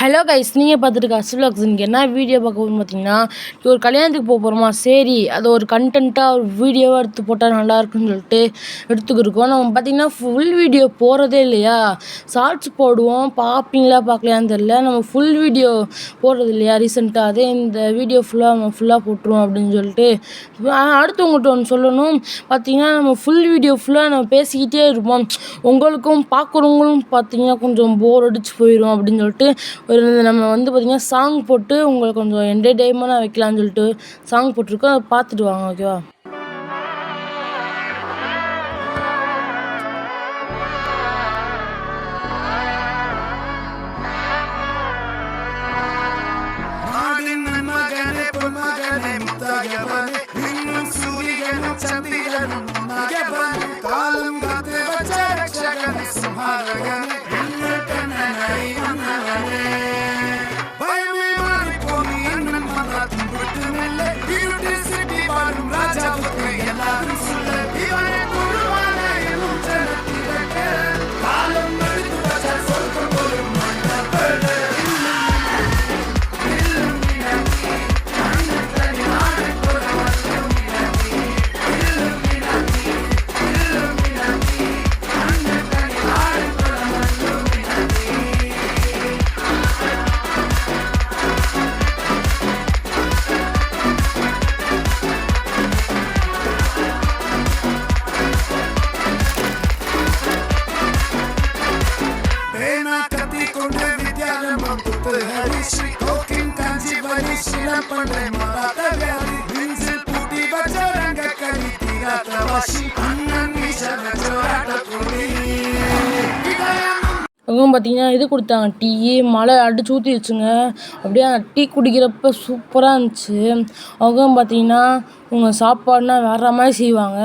Hello guys நீங்கள் பார்த்துட்டு அசுலாக்ஸ் இங்கே என்ன வீடியோ பார்க்க போகிறோம் பார்த்தீங்கன்னா ஒரு கல்யாணத்துக்கு போக போகிறோமா சரி அது ஒரு கண்டென்ட்டாக ஒரு வீடியோவாக எடுத்து போட்டால் நல்லா இருக்குன்னு சொல்லிட்டு எடுத்துக்கிருக்கோம். நம்ம பார்த்தீங்கன்னா ஃபுல் வீடியோ போகிறதே இல்லையா? ஷார்ட்ஸ் போடுவோம். பார்ப்பீங்களா பார்க்கலையான்னு தெரில நம்ம ஃபுல் வீடியோ போடுறது இல்லையா? ரீசெண்டாக அதே இந்த வீடியோ ஃபுல்லாக நம்ம ஃபுல்லாக போட்டுருவோம் அப்படின்னு சொல்லிட்டு. அடுத்தவங்கள்ட்ட ஒன்று சொல்லணும். பார்த்தீங்கன்னா நம்ம ஃபுல் வீடியோ ஃபுல்லாக நம்ம பேசிக்கிட்டே இருப்போம். உங்களுக்கும் பார்க்குறவங்களும் பார்த்தீங்கன்னா கொஞ்சம் போர் அடித்து போயிடும் அப்படின்னு சொல்லிட்டு ஒரு நம்ம வந்து பார்த்திங்கன்னா சாங் போட்டு உங்களை கொஞ்சம் என்டர்டெயின்மெண்ட்டாக வைக்கலான்னு சொல்லிட்டு சாங் போட்டிருக்கோம் அதை பார்த்துட்டு வாங்க ஓகேவா வரி சிலம் வியாதி பூட்டி வச்ச ரங்க வாசி அண்ணன் பார்த்தீங்கன்னா இது கொடுத்தாங்க. டீ மழை அடிச்சு ஊற்றிடுச்சுங்க அப்படியே டீ குடிக்கிறப்ப சூப்பராக இருந்துச்சு. அவங்க பார்த்தீங்கன்னா உங்கள் சாப்பாடுனா வேற மாதிரி செய்வாங்க.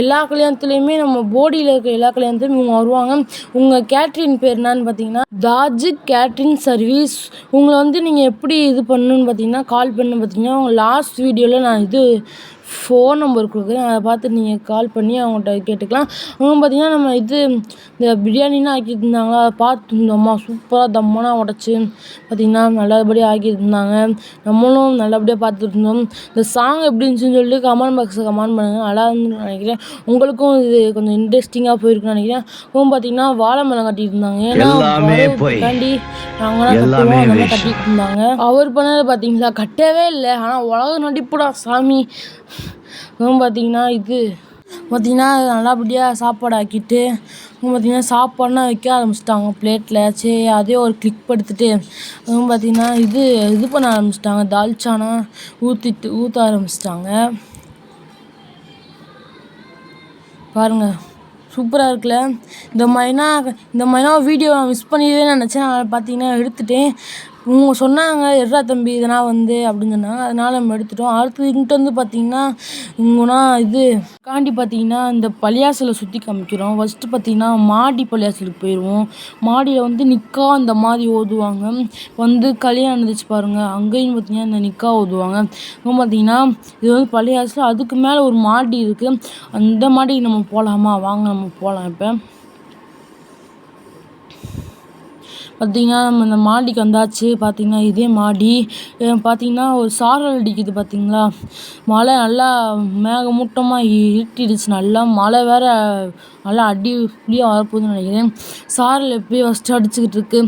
எல்லா கல்யாணத்துலேயுமே நம்ம போடியில் இருக்க எல்லா கல்யாணத்துலையும் இவங்க வருவாங்க. உங்கள் கேட்ரின் பேர் என்னன்னு பார்த்தீங்கன்னா தாஜு கேட்ரின் சர்வீஸ் உங்களை வந்து நீங்கள் எப்படி இது பண்ணணுன்னு பார்த்தீங்கன்னா கால் பண்ணு பார்த்தீங்கன்னா உங்கள் லாஸ்ட் வீடியோவில் நான் இது ஃபோன் நம்பர் கொடுக்குறேன். அதை பார்த்து நீங்கள் கால் பண்ணி அவங்கள்ட்ட கேட்டுக்கலாம். அவங்க பார்த்தீங்கன்னா நம்ம இது இந்த பிரியாணிலாம் ஆக்கிட்டு அதை பார்த்து இருந்தோம்மா சூப்பராக தம்மனா உடச்சி பார்த்தீங்கன்னா நல்லபடியாக ஆக்கியிருந்தாங்க. இருந்தாங்க நம்மளும் நல்லபடியாக பார்த்துருந்தோம் இந்த சாங் எப்படி இருந்துச்சு இருந்துச்சுன்னு சொல்லிட்டு கமெண்ட் பாக்ஸில் கமெண்ட் பண்ணுங்கள் நல்லா இருந்துன்னு நினைக்கிறேன். உங்களுக்கும் இது கொஞ்சம் இன்ட்ரெஸ்டிங்காக போயிருக்குன்னு நினைக்கிறேன். அவங்க பார்த்தீங்கன்னா வாழை மரம் கட்டிட்டு இருந்தாங்க. ஏன்னா. தாண்டி நாங்களாம் எல்லாமே கட்டுவோம். அந்த மாதிரி wish. கட்டிட்டு இருந்தாங்க. அவர் பண்ணது பார்த்தீங்களா கட்டவே இல்லை. ஆனால் உலக நடிப்புடா சாமி. அப்புறம் பார்த்தீங்கன்னா இது. பார்த்தீங்கன்னா நல்லபடியாக சாப்பாடு ஆக்கிட்டு அப்புறம் பார்த்திங்கன்னா சாப்பாடுலாம் வைக்க ஆரம்பிச்சிட்டாங்க. பிளேட்டில் சரி அதே ஒரு கிளிக் படுத்துட்டு அதுவும் பார்த்திங்கன்னா இது இது பண்ண ஆரம்பிச்சிட்டாங்க. தால்ச்சானா ஊற்றிட்டு ஊற்ற ஆரம்பிச்சிட்டாங்க. பாருங்கள் சூப்பராக இருக்குல்ல? இந்த மாதிரினா இந்த மாதிரினா வீடியோ மிஸ் பண்ணிடவே நினச்சேன். நான் பார்த்தீங்கன்னா எடுத்துட்டேன். இவங்க சொன்னாங்க எட்ரா தம்பி இதெல்லாம் வந்து? அப்படின்னு சொன்னாங்க. அதனால் நம்ம எடுத்துட்டோம். அடுத்து இங்கிட்ட வந்து பார்த்தீங்கன்னா இவங்கன்னா இது காண்டி பார்த்தீங்கன்னா இந்த பள்ளியாசலை சுற்றி காமிக்கிறோம். ஃபஸ்ட்டு பார்த்தீங்கன்னா மாடி பள்ளியாசலுக்கு போயிடுவோம் மாடியில் வந்து நிக்கா இந்த மாதிரி ஓதுவாங்க. வந்து கல்யாணம் நடந்துச்சு பாருங்கள் அங்கேயும் பார்த்தீங்கன்னா இந்த நிக்கா ஓதுவாங்க. இப்போ பார்த்தீங்கன்னா இது வந்து பள்ளியாசல் அதுக்கு மேலே ஒரு மாடி இருக்குது அந்த மாடிக்கு நம்ம போகலாமா வாங்க நம்ம போகலாம் இப்போ. பார்த்தீங்கன்னா நம்ம இந்த மாடிக்கு வந்தாச்சு. பார்த்தீங்கன்னா இதே மாடி. பார்த்தீங்கன்னா ஒரு சாரல் அடிக்குது பார்த்தீங்களா மழை நல்லா மேகமூட்டமாக இருட்டிடுச்சு. நல்லா மழை வேற நல்லா அடி புளியாக வரப்போகுதுன்னு நினைக்கிறேன். சாரல் எப்படியே ஃபஸ்ட்டு அடிச்சுக்கிட்டு இருக்கு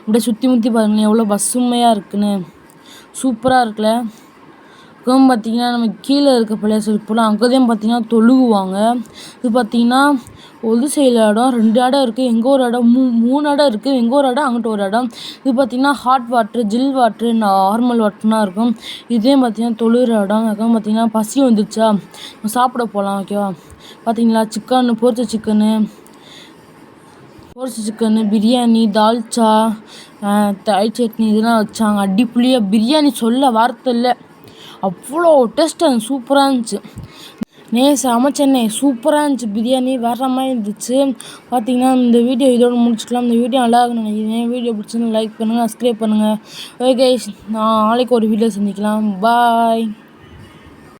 அப்படியே சுற்றி முற்றி பாருங்களேன் எவ்வளோ பசுமையாக இருக்குன்னு. சூப்பராக இருக்குல்ல? அப்புறம் பார்த்தீங்கன்னா நம்ம கீழே இருக்க பள்ளியாசலுக்கு போகலாம் அங்கே தான் பார்த்தீங்கன்னா தொழுகுவாங்க. இது பார்த்தீங்கன்னா ஒரு சைடில் இடம் ரெண்டு இடம் இருக்குது எங்கே ஒரு இடம் மூ மூணு இடம் இருக்குது எங்கே ஒரு இடம் அங்கிட்ட ஒரு இடம். இது பார்த்தீங்கன்னா ஹாட் வாட்ரு ஜில் வாட்ரு நார்மல் வாட்டர்லாம் இருக்கும். இதே பார்த்திங்கன்னா தொழுகிற இடம் அதுக்கப்புறம் பார்த்திங்கன்னா பசி வந்துருச்சா? சாப்பிட போகலாம் ஓகேவா பார்த்தீங்களா சிக்கன் பொரிச்ச சிக்கனு பொரிச்ச சிக்கனு பிரியாணி தால்ச்சா தயிர் சட்னி இதெல்லாம் வச்சாங்க. அடிப்புளியாக பிரியாணி சொல்ல வார்த்தை இல்லை. அவ்வளோ டேஸ்ட்டாக சூப்பராக இருந்துச்சு. நே சமைச்சேன்னே சூப்பராக இருந்துச்சு. பிரியாணி வேறு மாதிரி இருந்துச்சு. பார்த்தீங்கன்னா இந்த வீடியோ இதோட முடிச்சுக்கலாம். இந்த வீடியோ நல்லா இருக்குன்னு நினைக்கிறேன். வீடியோ பிடிச்சிருந்து லைக் பண்ணுங்கள் சப்ஸ்கிரைப் பண்ணுங்கள் ஓகே நான் நாளைக்கு ஒரு வீடியோ சந்திக்கலாம். பாய்